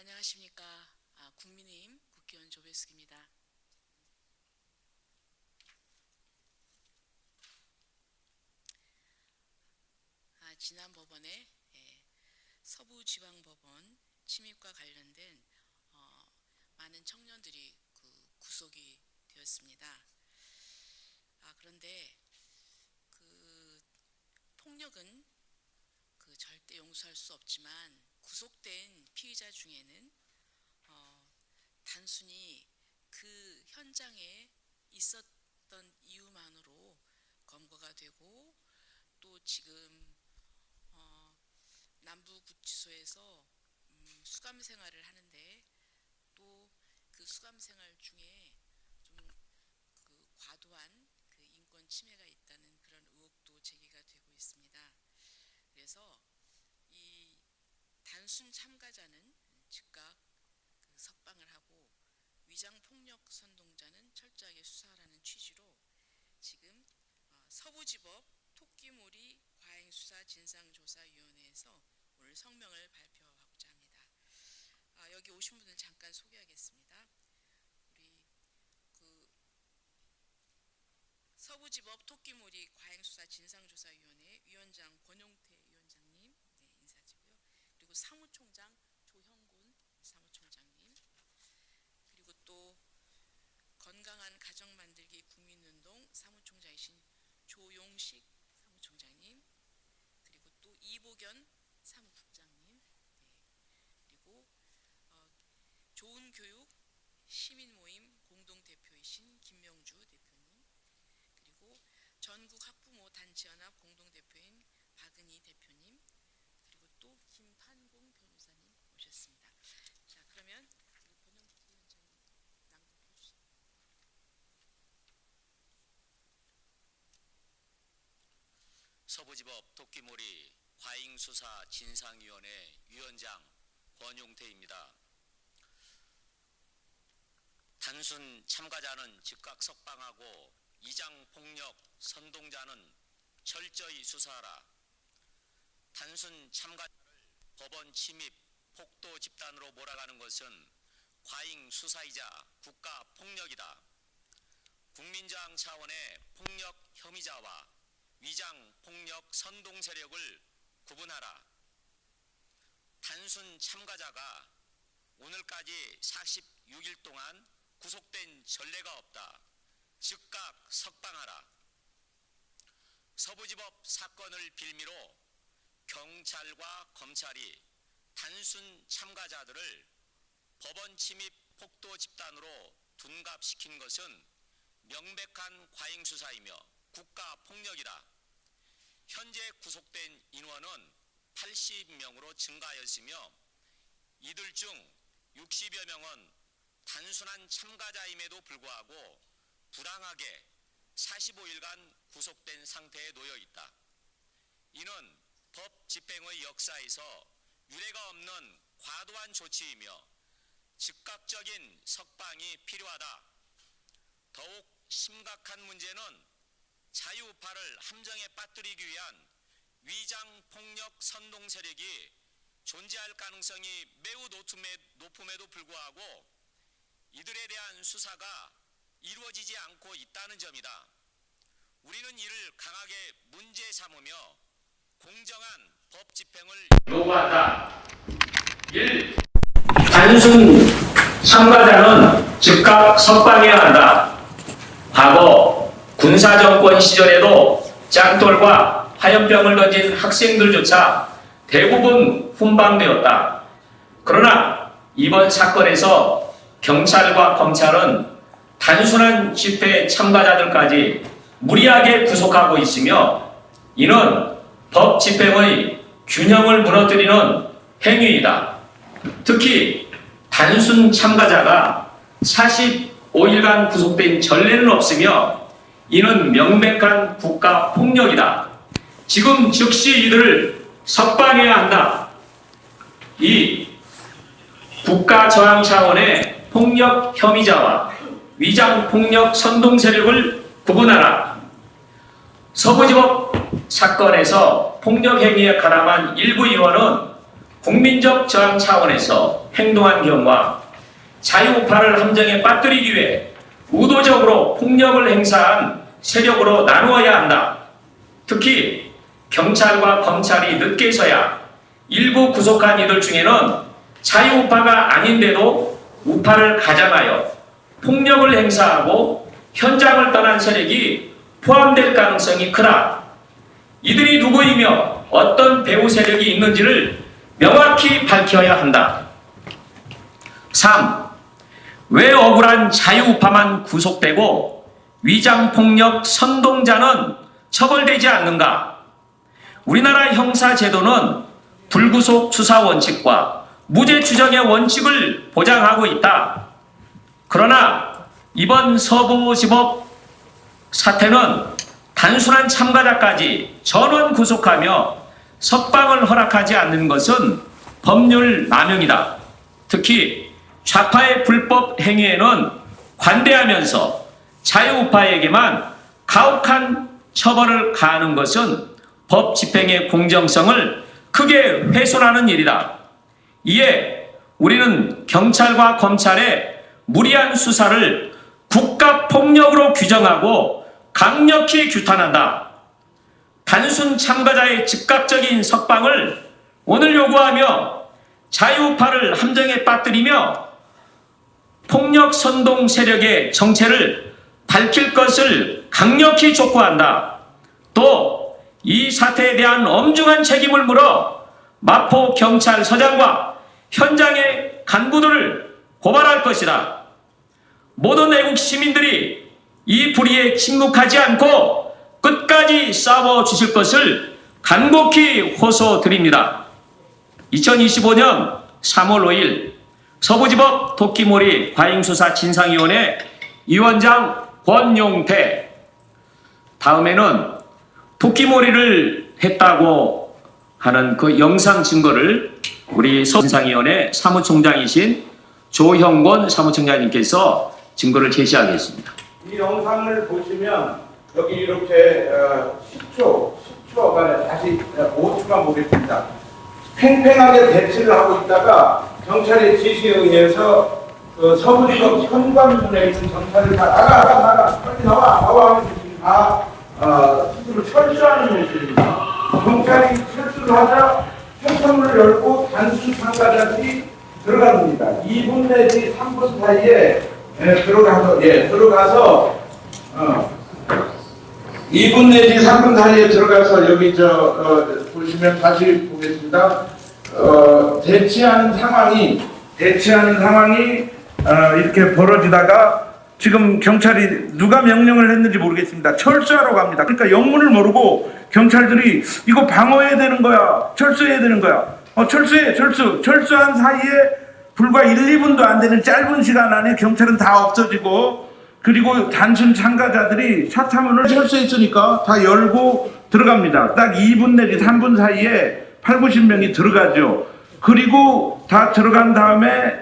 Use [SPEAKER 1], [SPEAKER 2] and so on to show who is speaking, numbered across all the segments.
[SPEAKER 1] 안녕하십니까. 아, 국민의힘 국회의원 조배숙입니다. 아, 지난 법원에 예, 서부지방법원 침입과 관련된 어, 많은 청년들이 그 구속이 되었습니다. 아, 그런데 그 폭력은 그 절대 용서할 수 없지만 구속된 피의자 중에는 어, 단순히 그 현장에 있었던 이유만으로 검거가 되고 또 지금 어, 남부구치소에서 음, 수감 생활을 하는데 또 그 수감 생활 중에 좀 그 과도한 그 인권 침해가 있다는 그런 의혹도 제기가 되고 있습니다. 그래서 이 단순 참가자는 즉각 그 석방을 하고 위장 폭력 선동자는 철저하게 수사하라는 취지로 지금 어, 서부지법 토끼몰이 과잉수사 진상조사위원회에서 오늘 성명을 발표하고자 합니다. 아, 여기 오신 분을 잠깐 소개하겠습니다. 우리 그 서부지법 토끼몰이 과잉수사 진상조사위원회 위원장 권용태 위원장님 네, 인사드리고요. 그리고 사무총장 조형곤 사무총장님 그리고 또 건강한 가정 만들기 국민운동 사무총장이신 조용식 사무총장님 그리고 또 이보견 사무국장님 네, 그리고 어, 좋은 교육 시민 모임 공동 대표이신 김명주 대표님 그리고 전국 학부모 단체연합 공동 대표인 박은희 대표님 김판공 변호사님 모셨습니다. 자 그러면.
[SPEAKER 2] 서부지법 도끼몰이 과잉수사 진상위원회 위원장 권용태입니다. 단순 참가자는 즉각 석방하고 이장 폭력 선동자는 철저히 수사하라. 단순 참가자를 법원 침입 폭도 집단으로 몰아가는 것은 과잉 수사이자 국가 폭력이다. 국민저항 차원의 폭력 혐의자와 위장 폭력 선동 세력을 구분하라. 단순 참가자가 오늘까지 46일 동안 구속된 전례가 없다. 즉각 석방하라. 서부지법 사건을 빌미로 경찰과 검찰이 단순 참가자들을 법원 침입 폭도 집단으로 둔갑시킨 것은 명백한 과잉 수사이며 국가 폭력이다. 현재 구속된 인원은 80명으로 증가하였으며 이들 중 60여 명은 단순한 참가자임에도 불구하고 부당하게 45일간 구속된 상태에 놓여 있다. 이는 법 집행의 역사에서 유례가 없는 과도한 조치이며 즉각적인 석방이 필요하다. 더욱 심각한 문제는 자유우파를 함정에 빠뜨리기 위한 위장 폭력 선동 세력이 존재할 가능성이 매우 높음에, 높음에도 불구하고 이들에 대한 수사가 이루어지지 않고 있다는 점이다. 우리는 이를 강하게 문제 삼으며 공정한 법 집행을 요구한다. 1. 단순 참가자는 즉각 석방해야 한다. 과거 군사정권 시절에도 짱돌과 화염병을 던진 학생들조차 대부분 훈방되었다. 그러나 이번 사건에서 경찰과 검찰은 단순한 집회 참가자들까지 무리하게 구속하고 있으며 이는 법 집행의 균형을 무너뜨리는 행위이다. 특히 단순 참가자가 45일간 구속된 전례는 없으며 이는 명백한 국가 폭력이다. 지금 즉시 이들을 석방해야 한다. 이 국가 저항 차원의 폭력 혐의자와 위장 폭력 선동 세력을 구분하라. 서부지법 사건에서 폭력 행위에 가담한 일부 의원은
[SPEAKER 3] 국민적 저항 차원에서 행동한 경우와 자유우파를 함정에 빠뜨리기 위해 의도적으로 폭력을 행사한 세력으로 나누어야 한다. 특히 경찰과 검찰이 늦게서야 일부 구속한 이들 중에는 자유우파가 아닌데도 우파를 가장하여 폭력을 행사하고 현장을 떠난 세력이 포함될 가능성이 크다. 이들이 누구이며 어떤 배후 세력이 있는지를 명확히 밝혀야 한다. 3. 왜 억울한 자유우파만 구속되고 위장폭력 선동자는 처벌되지 않는가? 우리나라 형사제도는 불구속 수사 원칙과 무죄 추정의 원칙을 보장하고 있다. 그러나 이번 서부지법 사태는 단순한 참가자까지 전원 구속하며 석방을 허락하지 않는 것은 법률 남용이다. 특히 좌파의 불법 행위에는 관대하면서 자유우파에게만 가혹한 처벌을 가하는 것은 법 집행의 공정성을 크게 훼손하는 일이다. 이에 우리는 경찰과 검찰의 무리한 수사를 국가 폭력으로 규정하고 강력히 규탄한다. 단순 참가자의 즉각적인 석방을 오늘 요구하며 자유파를 함정에 빠뜨리며 폭력 선동 세력의 정체를 밝힐 것을 강력히 촉구한다. 또 이 사태에 대한 엄중한 책임을 물어 마포 경찰서장과 현장의 간부들을 고발할 것이다. 모든 애국 시민들이 이 불의에 침묵하지 않고 끝까지 싸워 주실 것을 간곡히 호소드립니다. 2025년 3월 5일 서부지법 도끼몰이 과잉수사 진상위원회 위원장 권용태 다음에는 도끼몰이를 했다고 하는 그 영상 증거를 우리 서진상위원회 사무총장이신 조형권 사무총장님께서 증거를 제시하겠습니다.
[SPEAKER 4] 이 영상을 보시면 여기 이렇게 어, 10초, 10초간에 다시 5초만 보겠습니다. 팽팽하게 대치를 하고 있다가 경찰의 지시에 의해서 그 서부지법 현관문에 있는 경찰이 다 나가 나가 나가 빨리 나와 나와 하면서 지금 다 어, 스스로 철수하는 모습입니다. 경찰이 철수를 하자 현관문을 열고 단순 참가자들이 들어갑니다. 2분 내지 3분 사이에 예, 들어가서 예 들어가서 어, 2분 내지 3분 사이에 들어가서 여기 저 어, 보시면 다시 보겠습니다. 어, 대치하는 상황이 대치하는 상황이 어, 이렇게 벌어지다가 지금 경찰이 누가 명령을 했는지 모르겠습니다. 철수하러 갑니다. 그러니까 영문을 모르고 경찰들이 이거 방어해야 되는 거야. 철수해야 되는 거야. 어, 철수해, 철수. 철수한 사이에 불과 1, 2분도 안 되는 짧은 시간 안에 경찰은 다 없어지고 그리고 단순 참가자들이 샤타문을 철수했으니까 다 열고 들어갑니다. 딱 2분 내지 3분 사이에 8, 90명이 들어가죠. 그리고 다 들어간 다음에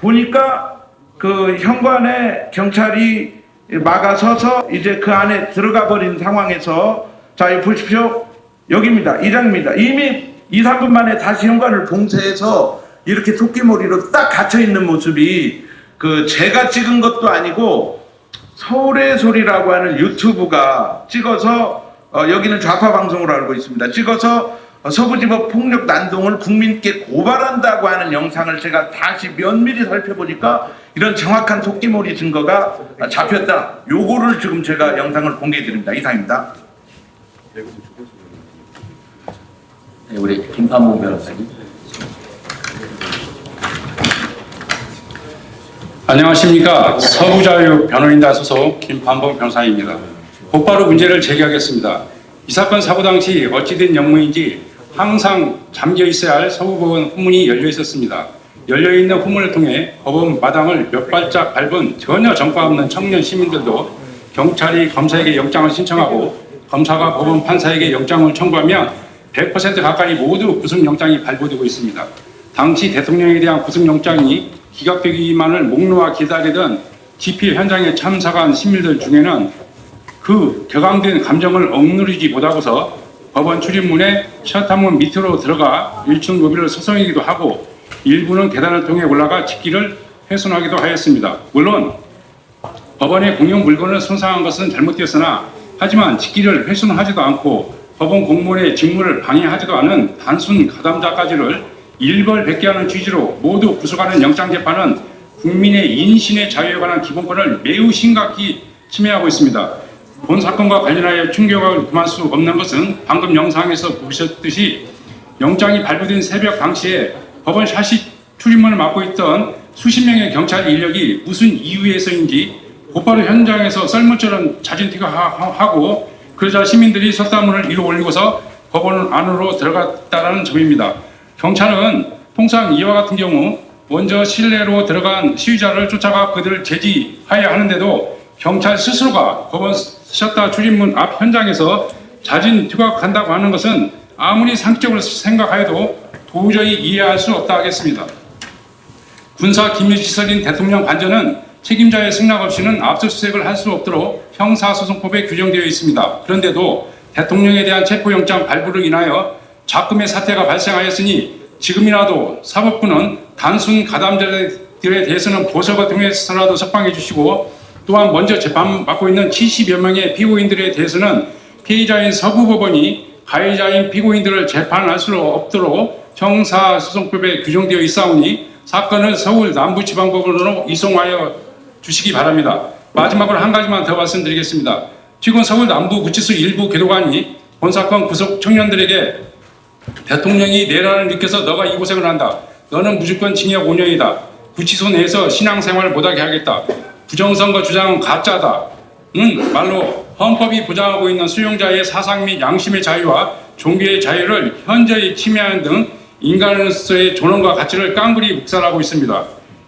[SPEAKER 4] 보니까 그 현관에 경찰이 막아서서 이제 그 안에 들어가 버린 상황에서 자, 여기 보십시오. 여기입니다. 이 장입니다. 이미 2, 3분 만에 다시 현관을 봉쇄해서 이렇게 토끼머리로 딱 갇혀 있는 모습이 그 제가 찍은 것도 아니고 서울의 소리라고 하는 유튜브가 찍어서 어, 여기는 좌파 방송으로 알고 있습니다. 찍어서 어, 서부지법 폭력 난동을 국민께 고발한다고 하는 영상을 제가 다시 면밀히 살펴보니까 이런 정확한 토끼머리 증거가 어, 잡혔다. 요거를 지금 제가 영상을 공개해 드립니다. 이상입니다.
[SPEAKER 3] 네, 우리 김판봉 변호사님.
[SPEAKER 5] 안녕하십니까 서부자유 변호인단 소속 김판봉 변호사입니다. 곧바로 문제를 제기하겠습니다. 이 사건 사고 당시 어찌된 영문인지 항상 잠겨 있어야 할 서부법원 후문이 열려 있었습니다. 열려 있는 후문을 통해 법원 마당을 몇 발짝 밟은 전혀 전과 없는 청년 시민들도 경찰이 검사에게 영장을 신청하고 검사가 법원 판사에게 영장을 청구하면 100% 가까이 모두 구속영장이 발부되고 있습니다. 당시 대통령에 대한 구속영장이 기각되기만을 목놓아 기다리던 집필 현장에 참석한 시민들 중에는 그 격앙된 감정을 억누르지 못하고서 법원 출입문에 셔터문 밑으로 들어가 1층 로비를 서성이기도 하고 일부는 계단을 통해 올라가 집기를 훼손하기도 하였습니다. 물론 법원의 공용 물건을 손상한 것은 잘못되었으나 하지만 직기를 훼손하지도 않고 법원 공무원의 직무를 방해하지도 않은 단순 가담자까지를 일벌 백계 하는 취지로 모두 구속하는 영장재판은 국민의 인신의 자유에 관한 기본권을 매우 심각히 침해하고 있습니다. 본 사건과 관련하여 충격을 금할 수 없는 것은 방금 영상에서 보셨듯이 영장이 발부된 새벽 당시에 법원 샤시 출입문을 맡고 있던 수십 명의 경찰 인력이 무슨 이유에서인지 곧바로 현장에서 썰물처럼 자진퇴각하고 그러자 시민들이 석다문을 위로 올리고서 법원 안으로 들어갔다는 점입니다. 경찰은 통상 이와 같은 경우 먼저 실내로 들어간 시위자를 쫓아가 그들을 제지하여야 하는데도 경찰 스스로가 법원 셔터 출입문 앞 현장에서 자진 퇴각한다고 하는 것은 아무리 상식적으로 생각하여도 도저히 이해할 수 없다 하겠습니다. 군사 기밀시설인 대통령 관저는 책임자의 승낙 없이는 압수수색을 할 수 없도록 형사소송법에 규정되어 있습니다. 그런데도 대통령에 대한 체포영장 발부를 인하여 작금의 사태가 발생하였으니 지금이라도 사법부는 단순 가담자들에 대해서는 보석을 통해서라도 석방해 주시고 또한 먼저 재판받고 있는 70여 명의 피고인들에 대해서는 피의자인 서구법원이 가해자인 피고인들을 재판할 수 없도록 형사소송법에 규정되어 있사오니 사건을 서울 남부지방법원으로 이송하여 주시기 바랍니다. 마지막으로 한 가지만 더 말씀드리겠습니다. 최근 서울 남부구치소 일부 교도관이 본 사건 구속 청년들에게 대통령이 내란을 일으켜서 너가 이 고생을 한다. 너는 무조건 징역 5년이다. 구치소 내에서 신앙생활을 못하게 하겠다. 부정선거 주장은 가짜다. 는 말로 헌법이 보장하고 있는 수용자의 사상 및 양심의 자유와 종교의 자유를 현저히 침해하는 등 인간으로서의 존엄과 가치를 깡그리 묵살하고 있습니다.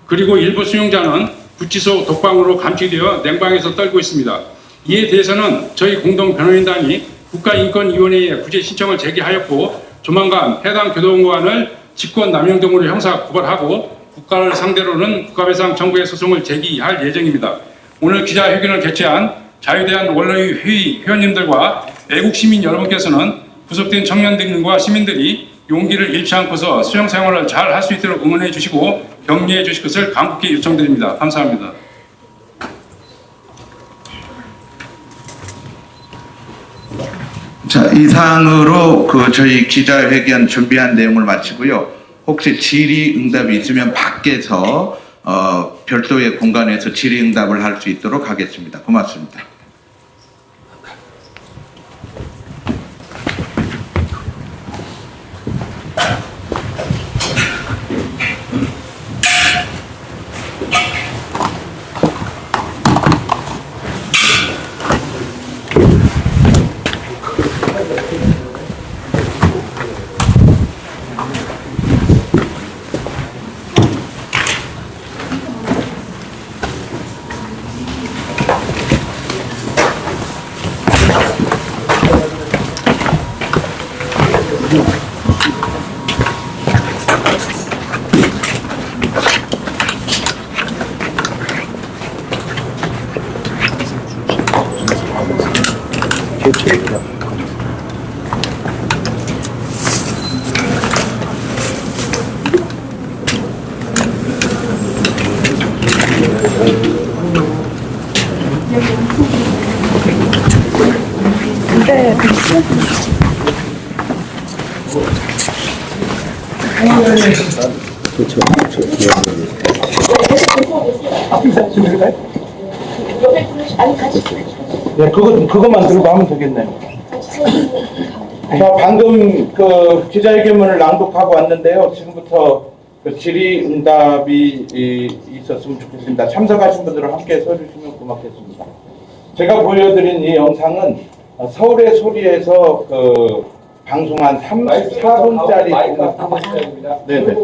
[SPEAKER 5] 그리고 일부 수용자는 구치소 독방으로 감치되어 냉방에서 떨고 있습니다. 이에 대해서는 저희 공동 변호인단이 국가인권위원회에 구제 신청을 제기하였고 조만간 해당 교도관을 직권 남용 등으로 형사 고발하고 국가를 상대로는 국가배상 정부의 소송을 제기할 예정입니다. 오늘 기자회견을 개최한 자유대한 원로의 회의 회원님들과 애국 시민 여러분께서는 구속된 청년들과 시민들이 용기를 잃지 않고서 수용 생활을 잘 할 수 있도록 응원해 주시고 격려해 주실 것을 간곡히 요청드립니다. 감사합니다.
[SPEAKER 4] 자, 이상으로 그 저희 기자회견 준비한 내용을 마치고요. 혹시 질의응답이 있으면 밖에서 어, 별도의 공간에서 질의응답을 할 수 있도록 하겠습니다. 고맙습니다. 그거 그거만 들고 하면 되겠네요. 자, 방금 그 기자회견문을 낭독하고 왔는데요. 지금부터 그 질의응답이 이- 있었으면 좋겠습니다. 참석하신 분들은 함께 서주시면 고맙겠습니다. 제가 보여드린 이 영상은 어, 서울의 소리에서 그 방송한 34분짜리 네네.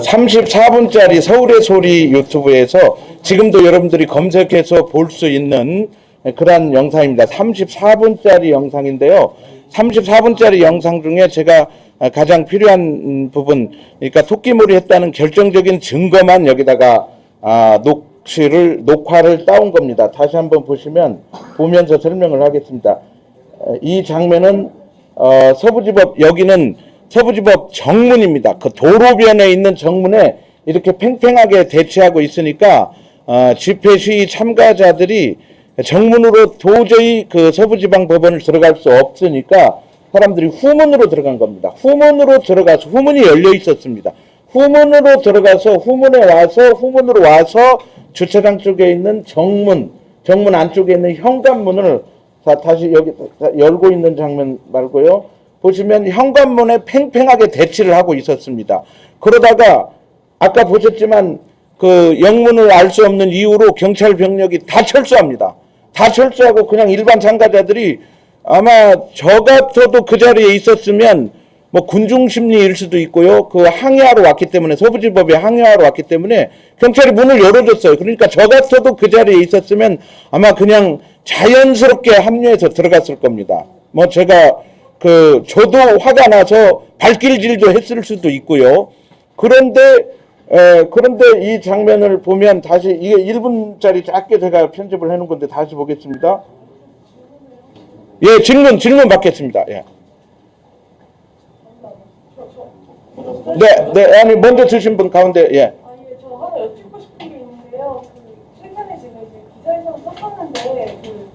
[SPEAKER 4] 34분짜리 서울의 소리 유튜브에서 지금도 여러분들이 검색해서 볼 수 있는 그러한 영상입니다. 34분짜리 영상인데요. 34분짜리 영상 중에 제가 가장 필요한 부분, 그러니까 토끼몰이 했다는 결정적인 증거만 여기다가 아, 녹취를 녹화를 따온 겁니다. 다시 한번 보시면 보면서 설명을 하겠습니다. 어, 이 장면은 어, 서부지법 여기는 서부지법 정문입니다. 그 도로변에 있는 정문에 이렇게 팽팽하게 대치하고 있으니까 어, 집회 시위 참가자들이 정문으로 도저히 그 서부지방 법원을 들어갈 수 없으니까 사람들이 후문으로 들어간 겁니다. 후문으로 들어가서 후문이 열려 있었습니다. 후문으로 들어가서 후문에 와서 후문으로 와서 주차장 쪽에 있는 정문, 정문 안쪽에 있는 현관문을 다, 다시 여기 다- 열고 있는 장면 말고요. 보시면 현관문에 팽팽하게 대치를 하고 있었습니다. 그러다가 아까 보셨지만 그 영문을 알 수 없는 이유로 경찰 병력이 다 철수합니다. 다 철수하고 그냥 일반 참가자들이 아마 저 같아도 그 자리에 있었으면 뭐 군중 심리일 수도 있고요. 그 항의하러 왔기 때문에 서부지법에 항의하러 왔기 때문에 경찰이 문을 열어줬어요. 그러니까 저 같아도 그 자리에 있었으면 아마 그냥 자연스럽게 합류해서 들어갔을 겁니다. 뭐 제가 그 저도 화가 나서 발길질도 했을 수도 있고요. 그런데 에, 그런데 이 장면을 보면 다시 이게 1분짜리 짧게 제가 편집을 해놓은 건데 다시 보겠습니다. 예, 질문 질문 받겠습니다. 예. 네, 네, 아니 먼저 드신 분 가운데 예.
[SPEAKER 6] 저 여쭙고 싶은 게 있는데요. 그 기사에서 썼었는데 그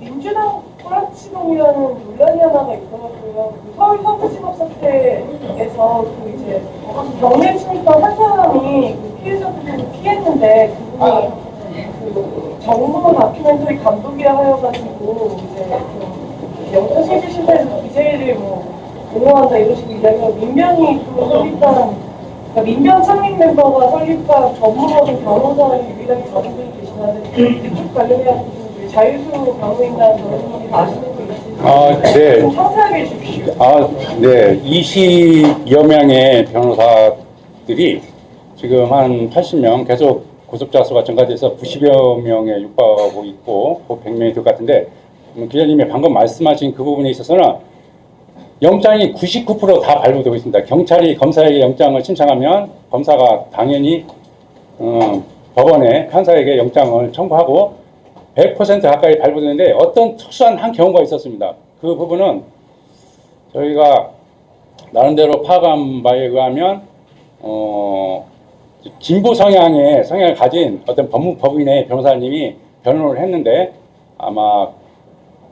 [SPEAKER 6] 민주당 꼬라치동이라는 논란이 하나가 있더라고요. 그 서울 서부지법 사태에서 그 이제 경매 침입한 한 사람이 그 피해자들을 피했는데 그분이 그 정부 다큐멘터리 감독이라 하여가지고 이제 그 영장 실질 심사에서 DJ를 뭐 공모한다 이런 식으로 이야기가 민변이 또 설립한 그러니까 민변 창립 멤버가 설립한 전문업인 변호사를 유일하게 분이 계시는데 이쪽 관련해서 자유수 변호인단 변호사님이 아시는 분 있으신지
[SPEAKER 5] 아, 네.
[SPEAKER 6] 좀 상세하게 해주십시오.
[SPEAKER 5] 아, 네. 20여 명의 변호사들이 지금 한 80명 계속 구속자 수가 증가돼서 90여 명에 육박하고 있고 곧 100명이 될 것 같은데 음, 기자님이 방금 말씀하신 그 부분에 있어서는 영장이 99%다 발부되고 있습니다. 경찰이 검사에게 영장을 신청하면 검사가 당연히 어, 법원에 판사에게 영장을 청구하고 100% 가까이 발부되는데 어떤 특수한 한 경우가 있었습니다. 그 부분은 저희가 나름대로 파악한 바에 의하면 어, 진보 성향의 성향을 가진 어떤 법무 법인의 변호사님이 변론을 했는데 아마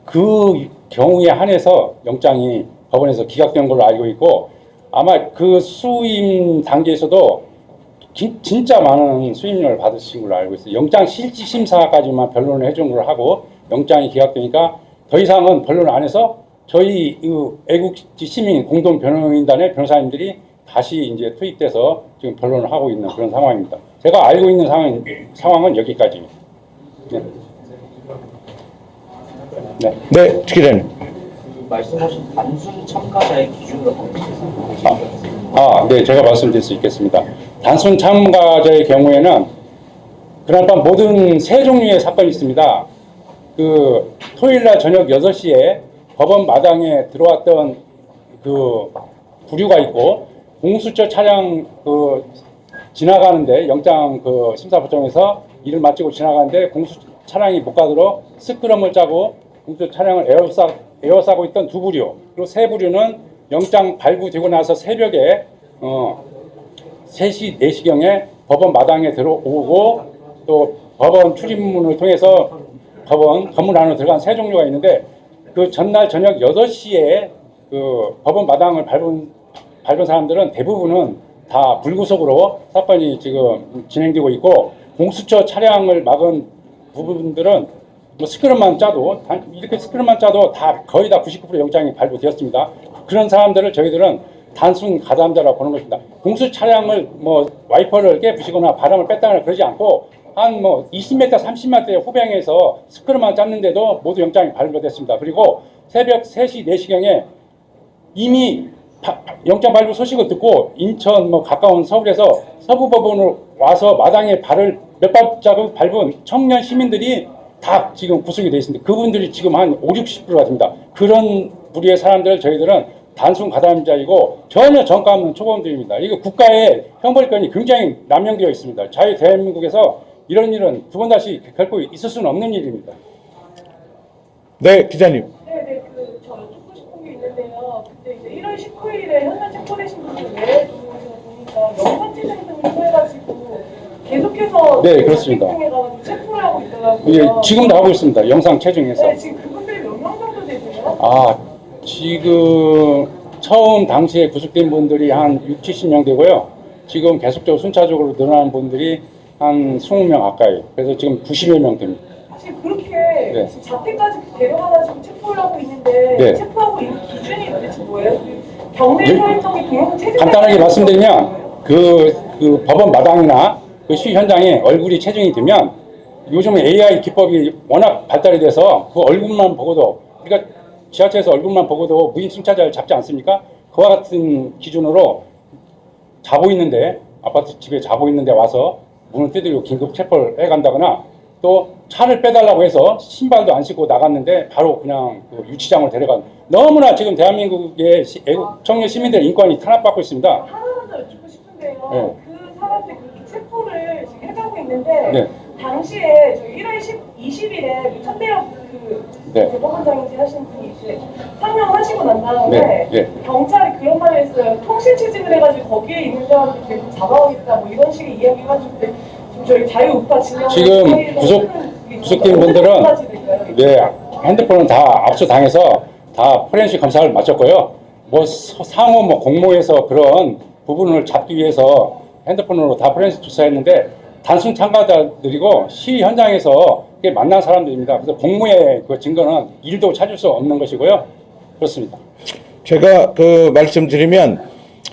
[SPEAKER 5] 그 경우에 한해서 영장이 법원에서 기각된 걸로 알고 있고 아마 그 수임 단계에서도 기- 진짜 많은 수임료를 받으신 걸로 알고 있어요. 영장 실질 심사까지만 변론을 해준 걸로 하고 영장이 기각되니까 더 이상은 변론을 안 해서 저희 이 애국지 시민 공동 변호인단의 변호사님들이 다시 이제 투입돼서 지금 변론을 하고 있는 그런 상황입니다. 제가 알고 있는 상황, 상황은 여기까지입니다. 네. 네.
[SPEAKER 4] 네, 기자님.
[SPEAKER 7] 그 말씀하신 단순 참가자의 기준으로 보겠습니다.
[SPEAKER 5] 아, 네, 제가 말씀드릴 수 있겠습니다. 단순 참가자의 경우에는 그날 밤 모든 세 종류의 사건이 있습니다. 그 토요일 날 저녁 6시에 법원 마당에 들어왔던 그 부류가 있고 공수처 차량 그 지나가는데 영장 그 심사부정에서 일을 마치고 지나가는데 공수 차량이 못 가도록 스크럼을 짜고 공수 차량을 에어싸 에어싸고 있던 두 부류 그리고 세 부류는 영장 발부되고 나서 새벽에 어 3시 4시경에 법원 마당에 들어오고 또 법원 출입문을 통해서 법원 건물 안으로 들어간 세 종류가 있는데 그 전날 저녁 8시에 그 법원 마당을 밟은 밟은 사람들은 대부분은 다 불구속으로 사건이 지금 진행되고 있고 공수처 차량을 막은 부분들은 뭐 스크럼만 짜도 단- 이렇게 스크럼만 짜도 다 거의 다 99% 영장이 발부되었습니다. 그런 사람들을 저희들은 단순 가담자라고 보는 것입니다. 공수 차량을 뭐 와이퍼를 깨부시거나 바람을 뺐다거나 그러지 않고 한 뭐 20m, 30m대 후방에서 스크럼만 짰는데도 모두 영장이 발부됐습니다. 그리고 새벽 3시, 4시경에 이미 바- 영장 발부 소식을 듣고 인천 뭐 가까운 서울에서 서부법원으로 와서 마당에 발을 몇 발자국 밟은 청년 시민들이 다 지금 구속이 되어 있습니다. 그분들이 지금 한 5, 60%가 됩니다. 그런 부류의 사람들을 저희들은 단순 가담자이고 전혀 정가 없는 초범들입니다. 이거 국가의 형벌권이 굉장히 남용되어 있습니다. 자유 대한민국에서 이런 일은 두 번 다시 결코 있을 수는 없는 일입니다.
[SPEAKER 4] 네, 기자님.
[SPEAKER 6] 네 네 그 1월 19일에 현장 체포되신 분들 외에도 보니까 영상체증 등을 해가지고 계속해서
[SPEAKER 5] 네, 그렇습니다.
[SPEAKER 6] 해가지고 체포를 하고 있더라고요.
[SPEAKER 5] 예, 지금도 하고 있습니다. 영상 체증해서.
[SPEAKER 6] 네, 지금 그분들이 몇 명 정도 되세요?
[SPEAKER 5] 아, 지금 처음 당시에 구속된 분들이 한 6, 70명 되고요. 지금 계속적으로 순차적으로 늘어나는 분들이 한 20명 가까이. 그래서 지금 90여 명 됩니다.
[SPEAKER 6] 지금 그렇게
[SPEAKER 5] 네.
[SPEAKER 6] 지금 자택까지 데려가가지고 체포를 하고 있는데
[SPEAKER 5] 네.
[SPEAKER 6] 체포하고 있는 기준이 도대체 뭐예요? 경매
[SPEAKER 5] 예.
[SPEAKER 6] 사회청이 동영 체증
[SPEAKER 5] 간단하게 말씀드리면 그, 그 법원 마당이나 그시 현장에 얼굴이 체증이 되면 요즘 AI 기법이 워낙 발달이 돼서 그 얼굴만 보고도 우리가 지하철에서 얼굴만 보고도 무인 승차자를 잡지 않습니까? 그와 같은 기준으로 자고 있는데 아파트 집에 자고 있는데 와서 문을 두드리고 긴급 체포를 해간다거나 또 차를 빼달라고 해서 신발도 안 신고 나갔는데 바로 그냥 그 유치장을 데려간 너무나 지금 대한민국의 시- 애국 청년 시민들의 인권이 탄압받고 있습니다.
[SPEAKER 6] 하나만 더 여쭙고 싶은데요.
[SPEAKER 5] 네.
[SPEAKER 6] 그 사람들 그렇게 체포를 지금 해가고 있는데
[SPEAKER 5] 네.
[SPEAKER 6] 당시에 저 1월 10, 20일에 천대엽 그
[SPEAKER 5] 네.
[SPEAKER 6] 대법원장인지 하신 분이 이제 상명하시고 난 다음에
[SPEAKER 5] 네, 네.
[SPEAKER 6] 경찰이 그런 말을 했어요. 통신 취직을 해가지고 거기에 있는 사람들 계속 잡아오겠다 뭐 이런 식의 이야기 해가지고 근데 지금 저희 자유우파 진영
[SPEAKER 5] 지금 구속- 구속된 분들은 네, 핸드폰은 다 압수당해서 다 포렌식 검사를 마쳤고요. 뭐 서- 상호 뭐 공모에서 그런 부분을 잡기 위해서 핸드폰으로 다 포렌식 조사했는데 단순 참가자들이고 시 현장에서 만난 사람들입니다. 그래서 공모의 그 증거는 일도 찾을 수 없는 것이고요. 그렇습니다.
[SPEAKER 4] 제가 그 말씀드리면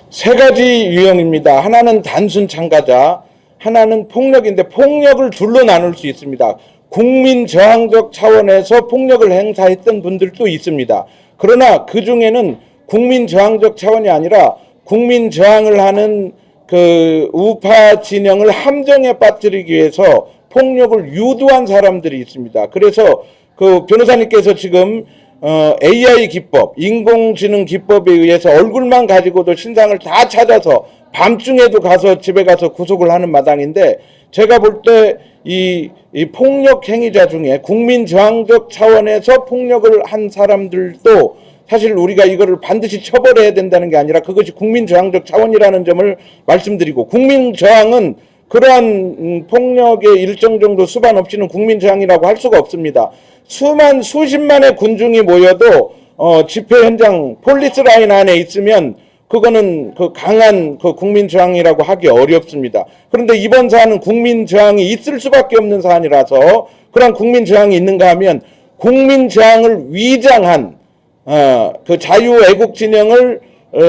[SPEAKER 4] 세 가지 유형입니다. 하나는 단순 참가자, 하나는 폭력인데 폭력을 둘로 나눌 수 있습니다. 국민 저항적 차원에서 폭력을 행사했던 분들도 있습니다. 그러나 그 중에는 국민 저항적 차원이 아니라 국민 저항을 하는 그 우파 진영을 함정에 빠뜨리기 위해서 폭력을 유도한 사람들이 있습니다. 그래서 그 변호사님께서 지금 어, AI 기법, 인공지능 기법에 의해서 얼굴만 가지고도 신상을 다 찾아서 밤중에도 가서 집에 가서 구속을 하는 마당인데 제가 볼 때이 이 폭력 행위자 중에 국민 저항적 차원에서 폭력을 한 사람들도 사실 우리가 이거를 반드시 처벌해야 된다는 게 아니라 그것이 국민 저항적 차원이라는 점을 말씀드리고 국민 저항은 그러한 음, 폭력의 일정 정도 수반 없이는 국민 저항이라고 할 수가 없습니다. 수만 수십만의 군중이 모여도 어, 집회 현장 폴리스 라인 안에 있으면 그거는 그 강한 그 국민 저항이라고 하기 어렵습니다. 그런데 이번 사안은 국민 저항이 있을 수밖에 없는 사안이라서 그런 국민 저항이 있는가 하면 국민 저항을 위장한 어, 그 자유 애국 진영을 어,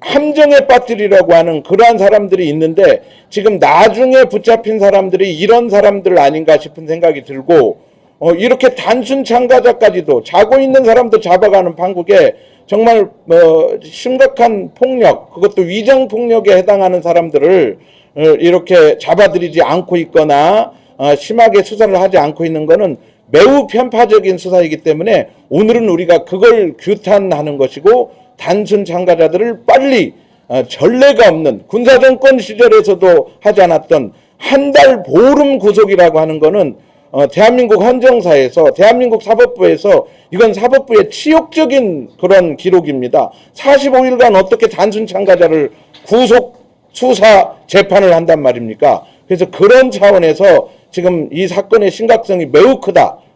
[SPEAKER 4] 함정에 빠뜨리려고 하는 그러한 사람들이 있는데 지금 나중에 붙잡힌 사람들이 이런 사람들 아닌가 싶은 생각이 들고 어, 이렇게 단순 참가자까지도 자고 있는 사람도 잡아가는 판국에 정말 뭐 심각한 폭력 그것도 위장 폭력에 해당하는 사람들을 어, 이렇게 잡아들이지 않고 있거나 어, 심하게 수사를 하지 않고 있는 것은 매우 편파적인 수사이기 때문에 오늘은 우리가 그걸 규탄하는 것이고 단순 참가자들을 빨리 어, 전례가 없는 군사정권 시절에서도 하지 않았던 한 달 보름 구속이라고 하는 거는 어, 대한민국 헌정사에서 대한민국 사법부에서 이건 사법부의 치욕적인 그런 기록입니다. 45일간 어떻게 단순 참가자를 구속 수사 재판을 한단 말입니까? 그래서 그런 차원에서 지금 이 사건의 심각성이 매우 크다.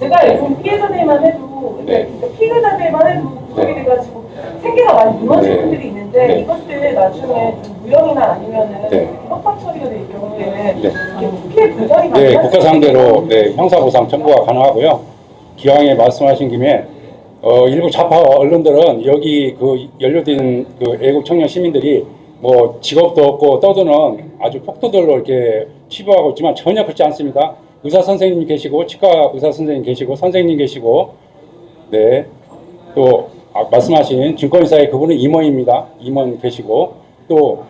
[SPEAKER 6] 제가 알고 피해자들만 해도
[SPEAKER 5] 네.
[SPEAKER 6] 그러니까 피해자들만 해도 구속이 돼가지고 생계가 많이 무너진
[SPEAKER 5] 네.
[SPEAKER 6] 분들이 있는데
[SPEAKER 5] 네.
[SPEAKER 6] 이것들 나중에 좀 무형이나 아니면은
[SPEAKER 5] 네.
[SPEAKER 6] 협박 처리가 될 경우에
[SPEAKER 5] 네.
[SPEAKER 6] 피해 보상이
[SPEAKER 5] 네,
[SPEAKER 6] 가능할까요?
[SPEAKER 5] 국가 상대로 네, 형사보상 청구가 가능하고요. 기왕에 말씀하신 김에 어, 일부 좌파 언론들은 여기 그 연루된 그 애국 청년 시민들이 뭐 직업도 없고 떠드는 아주 폭도들로 이렇게 치부하고 있지만 전혀 그렇지 않습니다. 의사 선생님 계시고 치과 의사 선생님 계시고 선생님 계시고 네. 또 아, 말씀하신 증권회사의 그분은 임원입니다. 임원 계시고 또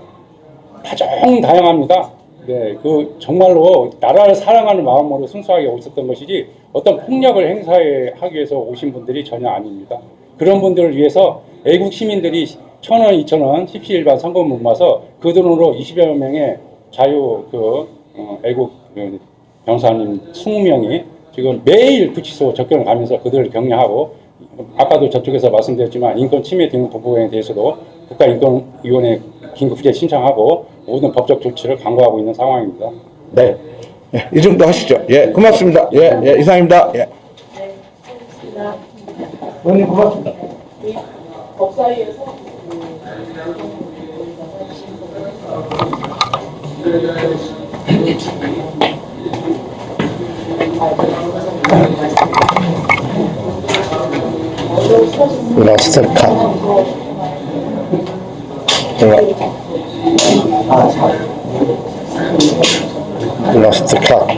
[SPEAKER 5] 다종 다양합니다. 네, 그 정말로 나라를 사랑하는 마음으로 순수하게 오셨던 것이지 어떤 폭력을 행사하기 위해서 오신 분들이 전혀 아닙니다. 그런 분들을 위해서 애국 시민들이 천 원, 이천 원, 십시일반 선거문 모아서 그 돈으로 20여 명의 자유 그 어, 애국 그 병사님 20명이 지금 매일 구치소 접견을 가면서 그들을 격려하고 아까도 저쪽에서 말씀드렸지만 인권 침해 등 보고에 대해서도 국가인권위원회 긴급 후재 신청하고 모든 법적 조치를 강구하고 있는 상황입니다.
[SPEAKER 4] 네. 예, 이 정도 하시죠. 예, 고맙습니다. 예, 예, 이상입니다. 예.
[SPEAKER 6] 네, 알겠습니다.
[SPEAKER 4] 의원님 고맙습니다.
[SPEAKER 6] 이 법사위에서
[SPEAKER 4] 라 스트 컷. 라스트 컷.